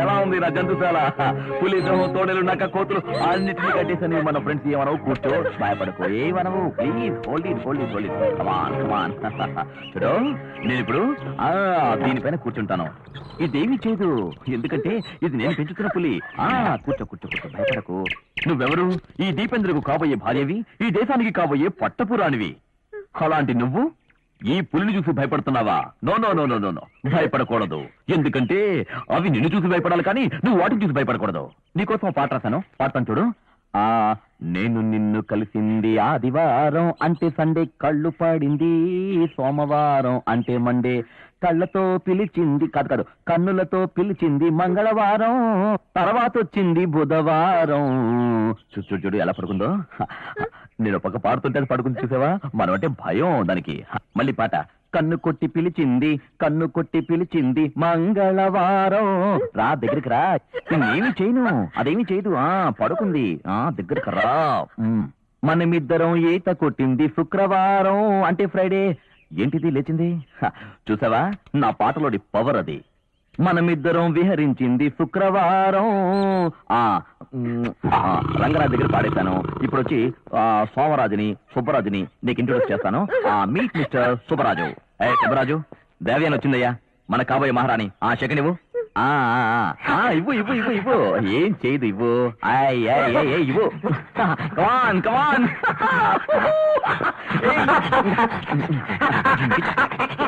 ఎలా ఉంది నా జంతుశాల పులి సింహం తోడేలు నక్క కోతులు అన్నిటినీ కట్టేసాను మన ఫ్రెండ్స్ ఏమనవు? కూర్చో భయపడకు. ఏమనవు? Please hold it hold it hold it come on come on చూడు నేను ఇప్పుడు దీనిపైన కూర్చుంటాను. ఇదేమి చేయదు ఎందుకంటే ఇది నేను పెంచుతున్న పులి. ఆ కూర్చో కూర్చో కూర్చో. భయపడకు. నువ్వెవరు? ఈ దీపేంద్రకు కాబోయే భార్యవి ఈ దేశానికి కాబోయే పట్టపురాణివి. అలాంటి నువ్వు? ఈ పులిని చూసి భయపడుతున్నావా? No no no no no no. భయపడకూడదు. ఎందుకంటే అవి నిన్ను చూసి భయపడాలి కానీ నువ్వు వాటిని చూసి భయపడకూడదు. నీకోసం పాట రాశాను. పాడతాను చూడు. ఆ నేను నిన్ను కలిసింది ఆదివారం అంటే సండే కళ్ళు పడింది సోమవారం అంటే మండే. కళ్ళతో పిలిచింది కాదు కాదు కన్నులతో పిలిచింది మంగళవారం తర్వాత వచ్చింది బుధవారం. చూడు చూడు చూడు ఎలా పడుకుందో. నేను ఒక పక్క పాడుతుంటే పడుకుని చూసావా? మనం అంటే భయం దానికి. మళ్ళీ పాట. కన్ను కొట్టి పిలిచింది కన్ను కొట్టి పిలిచింది మంగళవారం. రా దగ్గరికి రా. నేనేమి చేయను. అదేమి చేయదు. ఆ పడుకుంది. ఆ దగ్గరికి రా. మనమిద్దరం ఈత కొట్టింది శుక్రవారం. అంటే ఫ్రైడే. ఏంటిది లేచింది? చూసావా? నా పాటలోని పవర్ అది. మనమిద్దరం విహరించింది శుక్రవారం. ఆ రంగరాజు దగ్గర పాడేశాను. ఇప్పుడు వచ్చి సోమరాజుని సుబ్బరాజుని నీకు ఇంట్రొడ్యూస్ చేస్తాను. ఆ మీట్ మిస్టర్ సుబ్బరాజు. ఏ సుబ్బరాజు దేవ్యాన్ వచ్చిందయ్యా. మన కాబోయే మహారాణి. ఆ సెకండ్ ఇవ్వు. ఇవ్వు ఇవ్వు ఇవ్వు ఇవ్వు. ఏం చేయదు ఇవ్వు. ఇవ్వు. కమాన్ కమాన్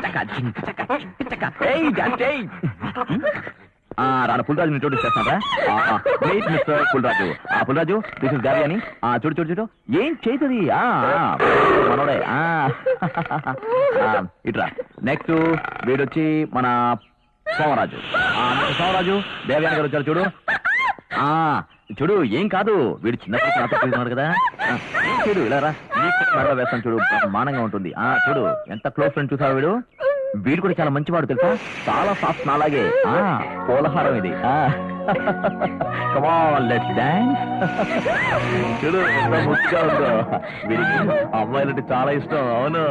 రాను Pulraju introduce wait mister Pulraju. ఆ పుల్రాజు దిస్ ఇస్ గారి అని. ఆ చూడు చూడు చూడు. ఏం చేతుంది? మనోడే. ఇట్రా నెక్స్ట్ వీడొచ్చి మన సోమరాజు. సోమరాజు దేవయాని గారు వచ్చారు చూడు. ఆ చూడు ఏం కాదు. వీడు చిన్న పిల్లకి నాతో తిరుగుతున్నాడు కదా. చూడు ఇలా రా. వేస్తాను చూడు. బ్రహ్మాండంగా ఉంటుంది. ఆ చూడు ఎంత క్లోజ్ ఫ్రెండ్ చూసావు వీడు? వీడు కూడా చాలా మంచివాడు తెలుసా? చాలా సాఫ్ట్ నాలాగే. పోలహారం ఇది. అమ్మాయిలంటే చాలా ఇష్టం అవును.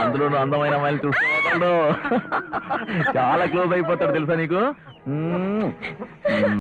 అందులోనూ అందమైన అమ్మాయిలు చూస్తున్నాడు చాలా క్లోజ్ అయిపోతాడు తెలుసా నీకు?